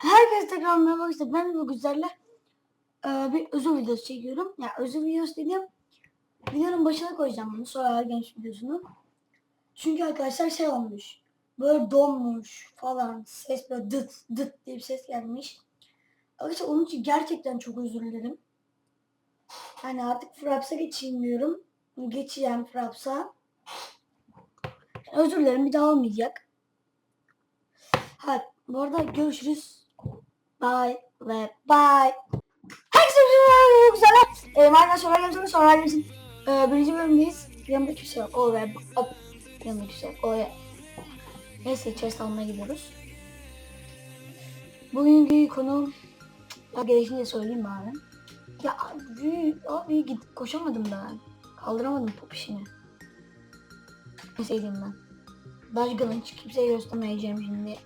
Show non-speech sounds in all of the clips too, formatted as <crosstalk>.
Herkese tekrar merhaba arkadaşlar. Ben bu güzelle e, bir özür videosu çekiyorum. Ya özür videosu dediğim videonun başına koyacağım bunu. Sonra genç videosunu. Çünkü arkadaşlar şey olmuş. Böyle donmuş falan. Ses böyle dıt dıt diye bir ses gelmiş. Arkadaşlar onun için gerçekten çok özür dilerim. Yani artık Fraps'a geçeyim diyorum. Geçeceğim Fraps'a. Özür dilerim bir daha olmayacak. Ha, bu arada görüşürüz. Bye ve bye. Herkese merhaba güzeller. Ee, Maydan sonra gelsin sonra gelsin. Ee, birinci bölümdeyiz. Yanımda kimse yok. O ve hop. Yanımda kimse yok. O ve. Neyse chest almaya gidiyoruz. Bugünkü konu ya de söyleyeyim bari. Ya abi, abi git koşamadım ben. Kaldıramadım top işini. Neyse ben. Baş kılıç kimseye göstermeyeceğim şimdi.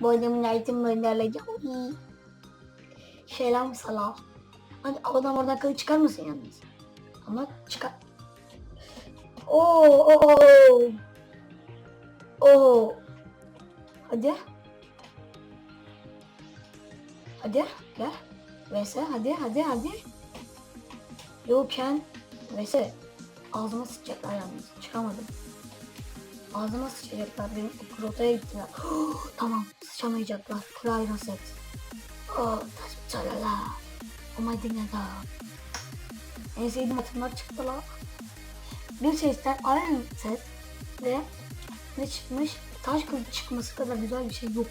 Bu adamın item göndereceğim. Selam salam. Hadi adam oradan kılıç çıkar mısın yalnız? Ama çıkar. Oo, oo, oo. Oo. Hadi. Hadi gel. Vese hadi hadi hadi. You can. Vese. Ağzıma sıçacaklar yalnız. Çıkamadım. Ağzıma sıçacaklar. Benim rotaya gittiler. <gasps> tamam sıçamayacaklar. Cry reset. Oh, çalala. Oh my dinada. En sevdiğim atımlar çıktı. Bir sesten aynı ses ve ne çıkmış? Taş kılıç çıkması kadar güzel bir şey yok.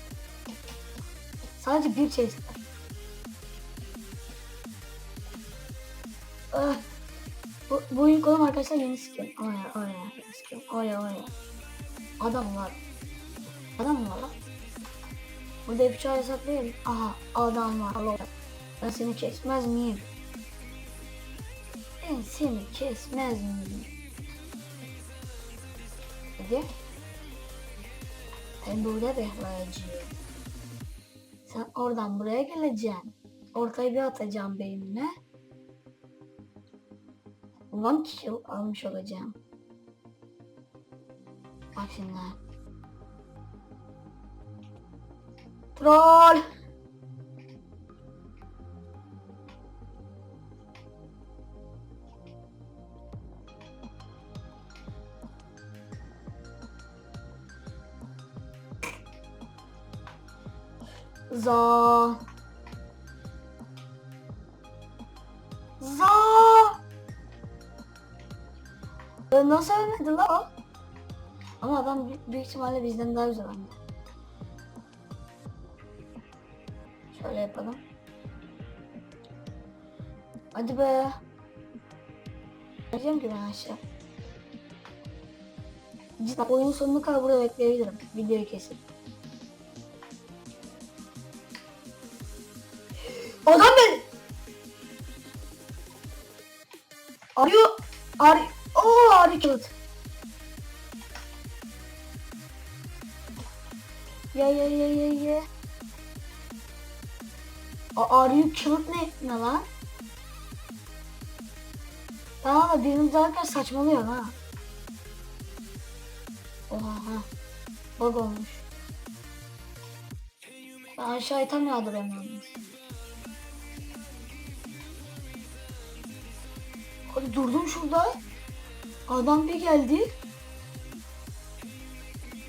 Sadece bir sesten. Ah, bu, bu oyun kolum arkadaşlar yeni skin. Oya oya skin. Oya oya. Adam var. Adam var lan? Burada yapacağı hesaplayayım. Aha adam var. Allah. Ben seni kesmez miyim? Ben seni kesmez miyim? Hadi. Ben burada bekleyeceğim. Sen oradan buraya geleceksin. Ortaya bir atacağım beynine. One kill almış olacağım. Bak şimdi. Troll. Za. Za. Ya Nasıl ölmedi la? Ama adam büyük, ihtimalle bizden daha güzel anne. Yapalım. Hadi be. Geleceğim ki ben aşağı. Cidden oyunun sonuna kadar burada bekleyebilirim. Videoyu kesip. Adam beni. Arıyor. Da birini derken saçmalıyor ha. Oha ha. Bug olmuş. Ben aşağı tam yağdırıyorum yalnız. Hadi durdum şurada. Adam bir geldi.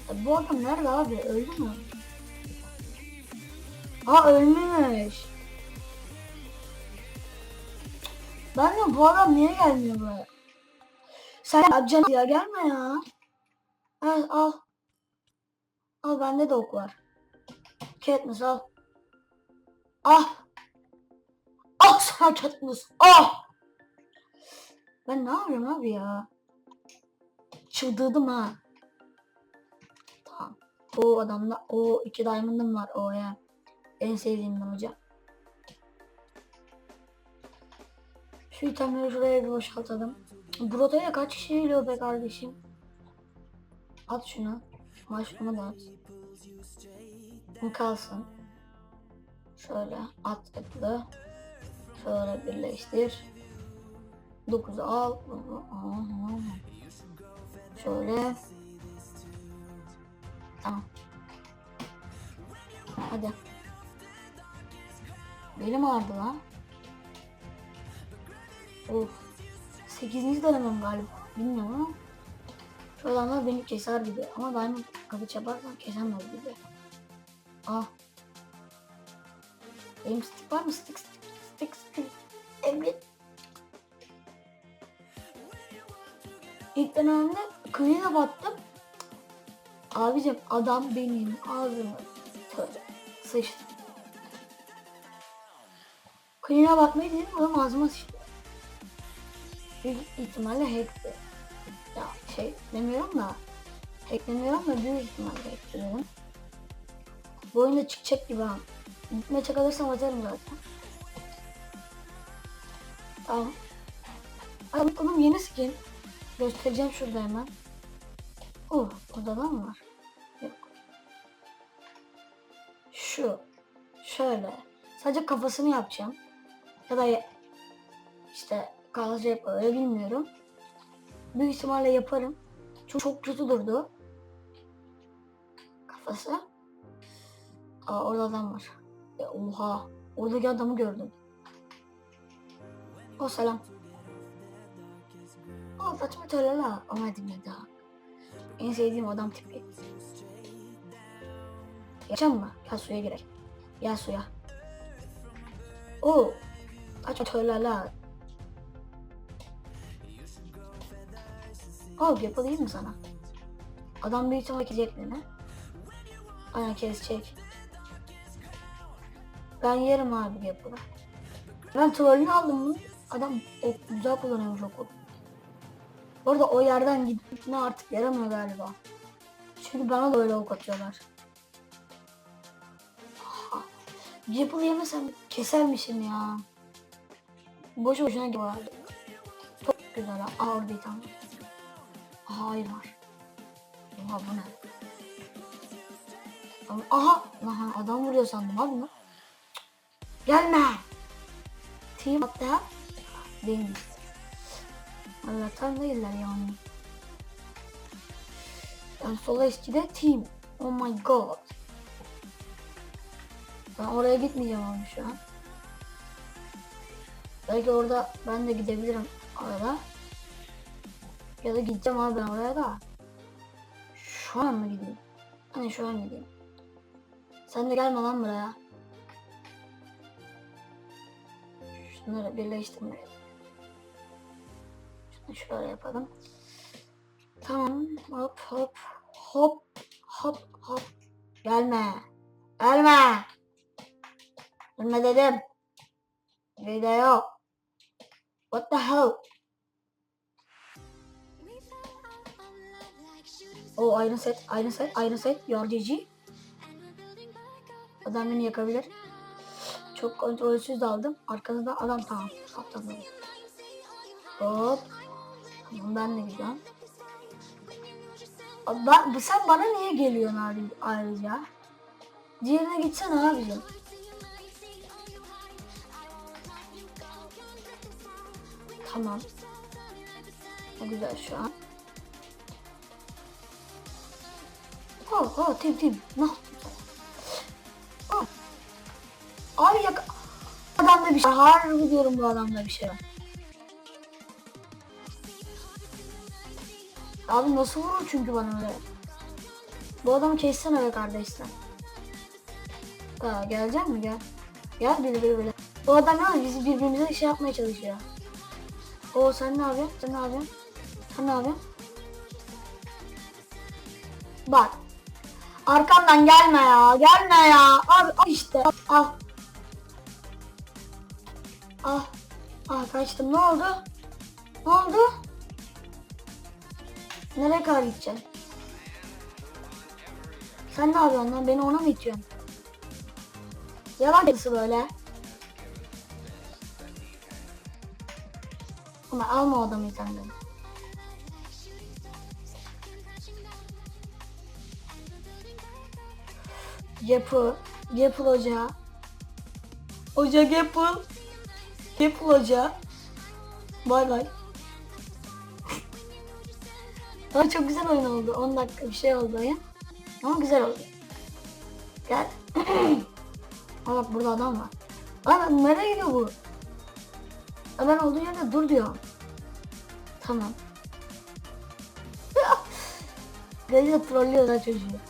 Ya Bu adam nerede abi? Öldü mü? Ha ölmüş. Ben de bu adam niye gelmiyor buraya? Sen yapacaksın ya gelme ya. Al al. Al bende de ok var. Katniss al. Ah. Ah sana Katniss. Ah. Ben ne yapıyorum abi ya? Çıldırdım ha. Tamam. O adamda o iki diamond'ım var o ya. En sevdiğimden hocam. Şu itemleri şuraya bir boşaltalım. Bu rotaya kaç kişi geliyor be kardeşim? At şunu. Maşrumu da at. Kalsın. Şöyle at tıklı. Şöyle birleştir. 9'u al. Şöyle. Tamam. Hadi. Belim ağrıdı lan. Of. 8. dönemim galiba. Bilmiyorum ama. Şu adamlar beni keser gibi. Ama diamond kılıç yaparsam kesemez gibi. Ah. Benim stick var mı? Stick stick stick stick. Evet. İlk dönemde kıyıya battım. Abicim adam benim ağzımı sıçtı. Kıyıya batmayı dedim adam ağzıma sıçtı. Büyük ihtimalle hackti. Ya şey demiyorum da hack demiyorum da büyük ihtimalle hackti dedim. Bu oyunda çıkacak gibi ha. Gitmeye çakalırsam atarım zaten. Tamam. Adam, adam yeni skin. Göstereceğim şurada hemen. Oh, burada da mı var? Yok. Şu. Şöyle. Sadece kafasını yapacağım. Ya da işte kalıcı yap öyle bilmiyorum. Büyük ihtimalle yaparım. Çok, çok kötü durdu. Kafası. Aa orada adam var. Ya, oha. Oradaki adamı gördüm. O selam. O saçma törela. Ama dinle daha. En sevdiğim adam tipi. Geçen mı? Gel suya girek. Gel suya. Oo. Saçma törela. Oh yapılayım mı sana? Adam büyük ihtimalle kesecek beni. Aynen kesecek. Ben yerim abi yapılı. Ben trollünü aldım bunu. Adam ok, güzel kullanıyormuş oku. Bu arada o yerden gitme artık yaramıyor galiba. Çünkü bana da öyle ok atıyorlar. Aha. Yapılı yemesem kesermişim ya. Boşu boşuna gibi. Çok güzel ha. Orada bir tane. Hayır var. Oha bu ne? Aha! Aha adam vuruyor sandım abi ne? Gelme! Team hatta değilmiş. Allah'tan değiller yani. Yani sola eskide team. Oh my god. Ben oraya gitmeyeceğim abi şu an. Belki orada ben de gidebilirim arada. Ya da gideceğim abi ben oraya da. Şu an mı gideyim? Hani şu an gideyim. Sen de gelme lan buraya. Şunları birleştirmeye. Şunu şöyle yapalım. Tamam. Hop hop hop hop hop. Gelme. Gelme. Gelme dedim. Video. What the hell? O aynı set, aynı set, aynı set. Yardımcı. Adam beni yakabilir. Çok kontrolsüz daldım. Arkasında adam tamam. Atladım. Hop. Tamam ben de gidiyorum. Bu- sen bana niye geliyorsun abi ayrıca? Diğerine gitsene abicim. Tamam. Ne güzel şu an. Oh, oh, tim tim. No. Oh. Abi yak... Adamda bir şey var. Harbi diyorum bu adamda bir şey var. Abi nasıl vurur çünkü bana öyle. Bu adamı kessene be kardeşler. Ha, gelecek mi gel. Gel biri biri biri. Bu adam ya bizi birbirimize şey yapmaya çalışıyor. O sen ne yapıyorsun? Sen ne yapıyorsun? Sen ne yapıyorsun? Bak. Arkamdan gelme ya. Gelme ya. Abi al işte. Al. Ah. Ah kaçtım. Ne oldu? Ne oldu? Nereye kadar gideceksin? Sen ne yapıyorsun lan? Beni ona mı itiyorsun? Yalan kedisi böyle. Ama alma o adamı senden. Yapı. Yapıl hoca. Hoca Yapıl. Yapıl hoca. Bay bay. <laughs> Ama çok güzel oyun oldu. 10 dakika bir şey oldu oyun. Ama güzel oldu. Gel. <clears throat> Aa bak burada adam var. Lan nereye gidiyor bu? Ha, Ben olduğu yerde dur diyor. Tamam. <laughs> Galiba trollüyor da çocuğu.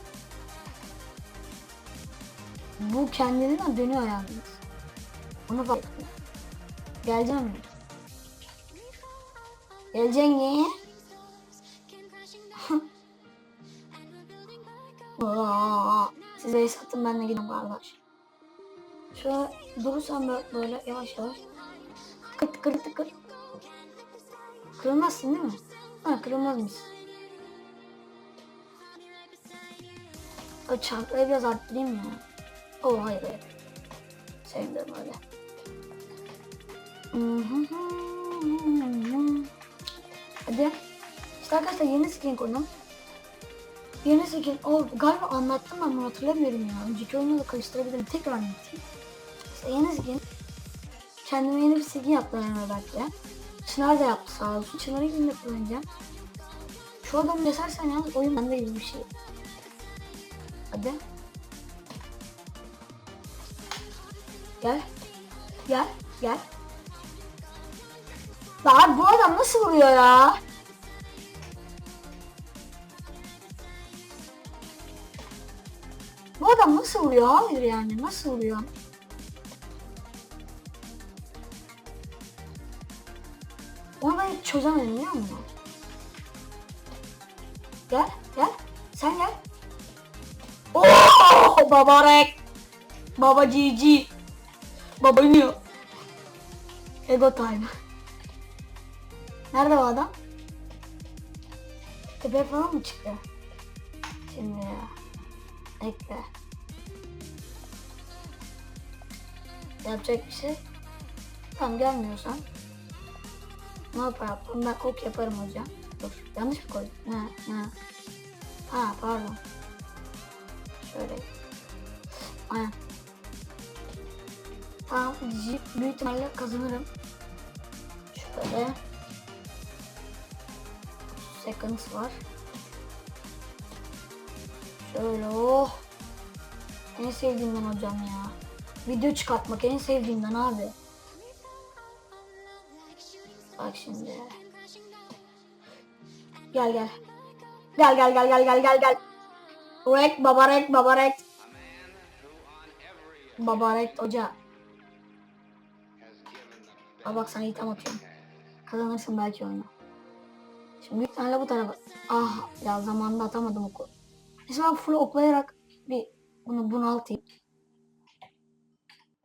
Bu kendiliğinden dönüyor yalnız. Onu fark ettim. Geleceğim mi? Geleceksin <laughs> mi? Aa, Size ace attım ben de gidiyorum kardeş. Şöyle durursam böyle, böyle yavaş yavaş. Tıkır tıkır tıkır. Kırılmazsın değil mi? Ha kırılmaz mısın? O çantayı biraz arttırayım ya. Oh hayır hayır. Sevdim öyle. Hadi. İşte arkadaşlar yeni skin konu. Yeni skin. O galiba anlattım bunu hatırlamıyorum ya. Önceki oyunu da karıştırabilirim. Tekrar anlatayım. İşte yeni skin. Kendime yeni bir skin yaptım Emre Berk'le. Çınar da yaptı sağ olsun. Çınar'ı yine kullanacağım. Şu adamı kesersen yalnız oyun bende gibi bir şey. Hadi. Gel. Gel. Gel. Lan bu adam nasıl vuruyor ya? Bu adam nasıl vuruyor? Hayır yani nasıl vuruyor? Onu ben hiç çözemedim biliyor musun? Gel, gel. Sen gel. Oo, baba rek. Baba GG. Baba iniyor. Ego time. Nerede o adam? Tepe falan mı çıktı? Şimdi ya. Ekle. Yapacak bir şey. Tamam gelmiyorsan. Ne yapar Ben ok yaparım hocam. Dur. Yanlış mı koydum? Ne? Ne? Ha pardon. Şöyle. Aynen. Tamam. Büyük ihtimalle kazanırım. Şöyle. Seconds var. Şöyle oh. En sevdiğimden hocam ya. Video çıkartmak en sevdiğimden abi. Bak şimdi. Gel gel. Gel gel gel gel gel gel gel. Rek baba rek baba rek. Baba rek hoca. Aa bak sana item atıyorum. Kazanırsın belki oyunu. Şimdi büyük ihtimalle bu tarafa. Ah ya zamanında atamadım oku. Ben full oklayarak bir bunu bunaltayım.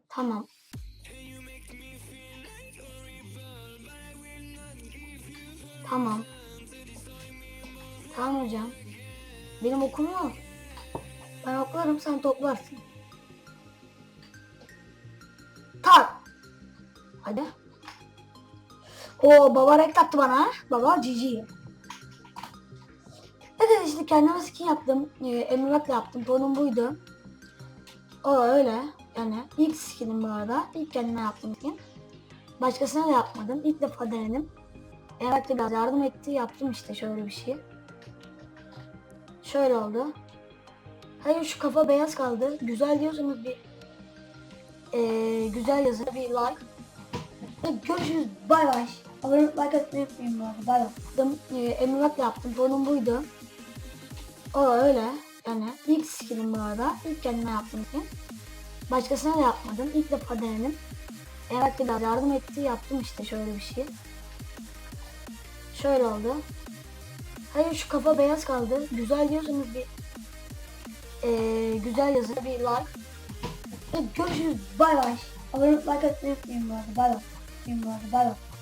Tamam. Tamam. Tamam hocam. Benim okum yok. Ben oklarım sen toplarsın. Tak. Hadi. O baba renk attı bana. Baba cici. Evet işte kendime skin yaptım. Ee, Emrak'la yaptım. Tonum buydu. O öyle. Yani ilk skinim bu arada. İlk kendime yaptım skin. Başkasına da yapmadım. İlk defa denedim. Emrak da biraz yardım etti. Yaptım işte şöyle bir şey. Şöyle oldu. Hayır şu kafa beyaz kaldı. Güzel diyorsanız bir ee, güzel yazın bir like. Evet, Görüşürüz. Bay bay. Abone like atmayı unutmayın bu arada. Bay bay. Yaptım, E, yaptım. Tonum buydu. O öyle. Yani ilk skinim bu arada. İlk kendime yaptım skin. Başkasına da yapmadım. İlk defa denedim. Da biraz yardım etti. Yaptım işte şöyle bir şey. Şöyle oldu. Hayır şu kafa beyaz kaldı. Güzel diyorsanız bir ee, güzel yazın bir like. Evet, görüşürüz. Bay bay. Abone olup like atmayı unutmayın bu arada. Bay bay. Bu arada. Bay bay.